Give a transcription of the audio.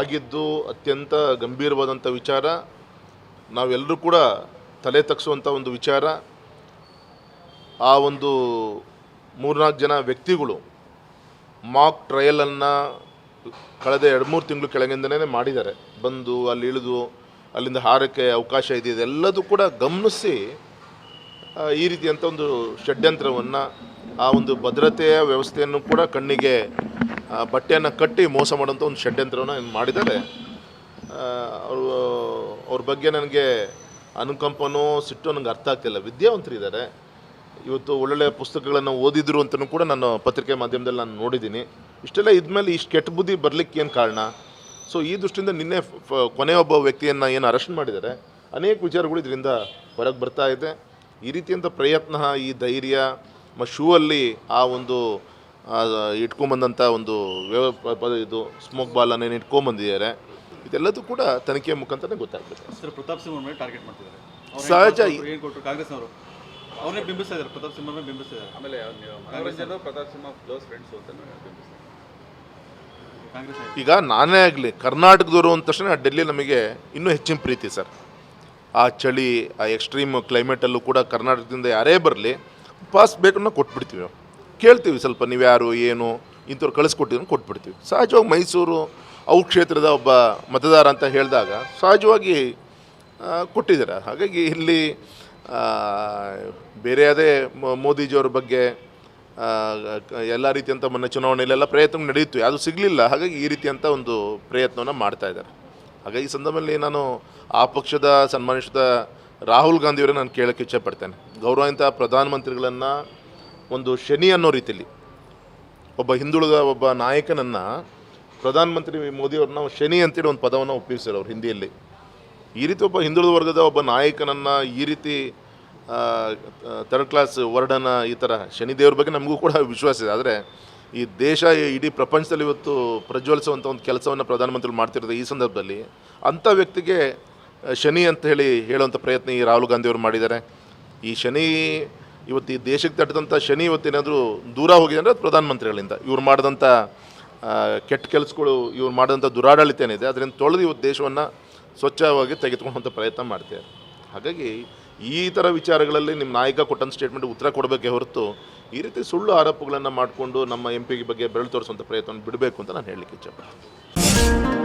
ಆಗಿದ್ದು ಅತ್ಯಂತ ಗಂಭೀರವಾದಂಥ ವಿಚಾರ. ನಾವೆಲ್ಲರೂ ಕೂಡ ತಲೆ ತಗ್ಸುವಂಥ ಒಂದು ವಿಚಾರ. ಆ ಒಂದು ಮೂರ್ನಾಲ್ಕು ಜನ ವ್ಯಕ್ತಿಗಳು ಮಾಕ್ ಟ್ರಯಲನ್ನು ಕಳೆದ ಎರಡು ಮೂರು ತಿಂಗಳು ಕೆಳಗಿಂದನೇ ಮಾಡಿದ್ದಾರೆ. ಬಂದು ಅಲ್ಲಿ ಇಳಿದು ಅಲ್ಲಿಂದ ಹಾರಕ್ಕೆ ಅವಕಾಶ ಇದೆ, ಇದೆಲ್ಲದೂ ಕೂಡ ಗಮನಿಸಿ ಈ ರೀತಿಯಂಥ ಒಂದು ಷಡ್ಯಂತ್ರವನ್ನು, ಆ ಒಂದು ಭದ್ರತೆಯ ವ್ಯವಸ್ಥೆಯನ್ನು ಕೂಡ ಕಣ್ಣಿಗೆ ಬಟ್ಟೆಯನ್ನು ಕಟ್ಟಿ ಮೋಸ ಮಾಡುವಂಥ ಒಂದು ಷಡ್ಯಂತ್ರವನ್ನು ಮಾಡಿದ್ದಾರೆ ಅವರು, ಅವ್ರ ಬಗ್ಗೆ ನನಗೆ ಅನುಕಂಪನೋ ಸಿಟ್ಟು ನನಗೆ ಅರ್ಥ ಆಗ್ತಿಲ್ಲ. ವಿದ್ಯಾವಂತರಿದ್ದಾರೆ. ಇವತ್ತು ಒಳ್ಳೊಳ್ಳೆ ಪುಸ್ತಕಗಳನ್ನು ಓದಿದ್ರು ಅಂತಲೂ ಕೂಡ ನಾನು ಪತ್ರಿಕೆ ಮಾಧ್ಯಮದಲ್ಲಿ ನಾನು ನೋಡಿದ್ದೀನಿ. ಇಷ್ಟೆಲ್ಲ ಇದ್ಮೇಲೆ ಇಷ್ಟು ಕೆಟ್ಟ ಬುದ್ಧಿ ಬರಲಿಕ್ಕೆ ಏನು ಕಾರಣ? ಸೊ ಈ ದೃಷ್ಟಿಯಿಂದ ನಿನ್ನೆ ಕೊನೆ ಒಬ್ಬ ವ್ಯಕ್ತಿಯನ್ನು ಏನು ಅರೆಸ್ಟ್ ಮಾಡಿದ್ದಾರೆ. ಅನೇಕ ವಿಚಾರಗಳು ಇದರಿಂದ ಹೊರಗೆ ಬರ್ತಾ ಇದೆ. ಈ ರೀತಿಯಂಥ ಪ್ರಯತ್ನ, ಈ ಧೈರ್ಯ, ಮ ಶೂ ಅಲ್ಲಿ ಆ ಒಂದು ಇಟ್ಕೊಂಬಂದಂಥ ಒಂದು ವ್ಯವ ಇದು ಸ್ಮೋಕ್ ಬಾಲನ್ನೇನು ಇಟ್ಕೊಂಬಂದಿದ್ದಾರೆ ಇದೆಲ್ಲದೂ ಕೂಡ ತನಿಖೆಯ ಮುಖಾಂತರನೇ ಗೊತ್ತಾಗ್ತದೆ ಸರ್ ಪ್ರತಾಪ್ ಸಿಂಹ ಮೇಲೆ ಟಾರ್ಗೆಟ್ ಮಾಡ್ತಿದ್ದಾರೆ. ಅವ್ರು ಸಹಜ ಏನು ಕೊಟ್ಟರು ಕಾಂಗ್ರೆಸ್ನವರು? ಅವರೇ ಬಿಂಬಿಸ್ತಾ ಇದ್ದಾರೆ ಪ್ರತಾಪ್ ಸಿಂಹ ಬಿಂಬಿಸ್ತಾ ಇದ್ದಾರೆ. ಆಮೇಲೆ ಮನೋರಂಜನ ಪ್ರತಾಪ್ ಸಿಂಹ ಕ್ಲೋಸ್ ಫ್ರೆಂಡ್ಸ್ ಅಂತ ಈಗ ನಾನೇ ಆಗಲಿ ಕರ್ನಾಟಕದವರು ಅಂದ ತಕ್ಷಣ ಡೆಲ್ಲಿ ನಮಗೆ ಇನ್ನೂ ಹೆಚ್ಚಿನ ಪ್ರೀತಿ ಸರ್. ಆ ಚಳಿ ಆ ಎಕ್ಸ್ಟ್ರೀಮ್ ಕ್ಲೈಮೇಟಲ್ಲೂ ಕೂಡ ಕರ್ನಾಟಕದಿಂದ ಯಾರೇ ಬರಲಿ ಪಾಸ್ ಬೇಕನ್ನ ಕೊಟ್ಬಿಡ್ತೀವಿ ನಾವು. ಕೇಳ್ತೀವಿ ಸ್ವಲ್ಪ ನೀವು ಯಾರು ಏನು, ಇಂಥವ್ರು ಕಳಿಸ್ಕೊಟ್ಟಿದ್ರು ಕೊಟ್ಬಿಡ್ತೀವಿ. ಸಹಜವಾಗಿ ಮೈಸೂರು ಅವು ಕ್ಷೇತ್ರದ ಒಬ್ಬ ಮತದಾರ ಅಂತ ಹೇಳಿದಾಗ ಸಹಜವಾಗಿ ಕೊಟ್ಟಿದ್ದಾರೆ. ಹಾಗಾಗಿ ಇಲ್ಲಿ ಬೇರೆ ಅದೇ ಮೋದಿಜಿಯವ್ರ ಬಗ್ಗೆ ಎಲ್ಲ ರೀತಿಯಂಥ ಮೊನ್ನೆ ಚುನಾವಣೆಯಲ್ಲೆಲ್ಲ ಪ್ರಯತ್ನ ನಡೆಯಿತು ಅದು ಸಿಗಲಿಲ್ಲ. ಹಾಗಾಗಿ ಈ ರೀತಿಯಂಥ ಒಂದು ಪ್ರಯತ್ನವನ್ನು ಮಾಡ್ತಾ ಇದ್ದಾರೆ. ಹಾಗಾಗಿ ಈ ಸಂದರ್ಭದಲ್ಲಿ ನಾನು ಆ ಪಕ್ಷದ ಸನ್ಮಾನಿಸಿದ ರಾಹುಲ್ ಗಾಂಧಿಯವರೇ ನಾನು ಕೇಳೋಕ್ಕೆ ಇಚ್ಛೆಪಡ್ತೇನೆ ಗೌರವಾನ್ವಿತ ಪ್ರಧಾನಮಂತ್ರಿಗಳನ್ನು ಒಂದು ಶನಿ ಅನ್ನೋ ರೀತಿಯಲ್ಲಿ ಒಬ್ಬ ಹಿಂದುಳಿದ ಒಬ್ಬ ನಾಯಕನನ್ನು ಪ್ರಧಾನಮಂತ್ರಿ ಮೋದಿಯವ್ರನ್ನ ಶನಿ ಅಂತೇಳಿ ಒಂದು ಪದವನ್ನು ಉಪಯೋಗಿಸ್ತಾರೆ ಅವ್ರು ಹಿಂದಿಯಲ್ಲಿ. ಈ ರೀತಿ ಒಬ್ಬ ಹಿಂದುಳಿದ ವರ್ಗದ ಒಬ್ಬ ನಾಯಕನನ್ನು ಈ ರೀತಿ ಥರ್ಡ್ ಕ್ಲಾಸ್ ವರ್ಡನ ಈ ಥರ ಶನಿದೇವ್ರ ಬಗ್ಗೆ ನಮಗೂ ಕೂಡ ವಿಶ್ವಾಸ ಇದೆ. ಆದರೆ ಈ ದೇಶ ಇಡೀ ಪ್ರಪಂಚದಲ್ಲಿ ಇವತ್ತು ಪ್ರಜ್ವಲಿಸುವಂಥ ಒಂದು ಕೆಲಸವನ್ನು ಪ್ರಧಾನಮಂತ್ರಿಗಳು ಮಾಡ್ತಿರೋದು ಈ ಸಂದರ್ಭದಲ್ಲಿ ಅಂಥ ವ್ಯಕ್ತಿಗೆ ಶನಿ ಅಂತ ಹೇಳಿ ಹೇಳುವಂಥ ಪ್ರಯತ್ನ ಈ ರಾಹುಲ್ ಗಾಂಧಿಯವರು ಮಾಡಿದ್ದಾರೆ. ಈ ಶನಿ ಇವತ್ತು ಈ ದೇಶಕ್ಕೆ ತಟ್ಟದಂಥ ಶನಿ ಇವತ್ತೇನಾದರೂ ದೂರ ಹೋಗಿದೆ ಅಂದರೆ ಅದು ಪ್ರಧಾನಮಂತ್ರಿಗಳಿಂದ. ಇವ್ರು ಮಾಡಿದಂಥ ಕೆಟ್ಟ ಕೆಲಸಗಳು, ಇವ್ರು ಮಾಡಿದಂಥ ದುರಾಡಳಿತ ಏನಿದೆ ಅದರಿಂದ ತೊಳೆದು ಇವತ್ತು ದೇಶವನ್ನು ಸ್ವಚ್ಛವಾಗಿ ತೆಗೆದುಕೊಳ್ಳುವಂಥ ಪ್ರಯತ್ನ ಮಾಡ್ತಾರೆ ಹಾಗಾಗಿ ಈ ಥರ ವಿಚಾರಗಳಲ್ಲಿ ನಿಮ್ಮ ನಾಯಕ ಕೊಟ್ಟಂಥ ಸ್ಟೇಟ್ಮೆಂಟ್ ಉತ್ತರ ಕೊಡಬೇಕೇ ಹೊರತು ಈ ರೀತಿ ಸುಳ್ಳು ಆರೋಪಗಳನ್ನು ಮಾಡಿಕೊಂಡು ನಮ್ಮ ಎಂ ಬಗ್ಗೆ ಬೆರಳು ತೋರಿಸುವಂಥ ಪ್ರಯತ್ನ ಬಿಡಬೇಕು ಅಂತ ನಾನು ಹೇಳಲಿಕ್ಕೆ ಇಚ್ಛೆಪಡ್ತೀನಿ.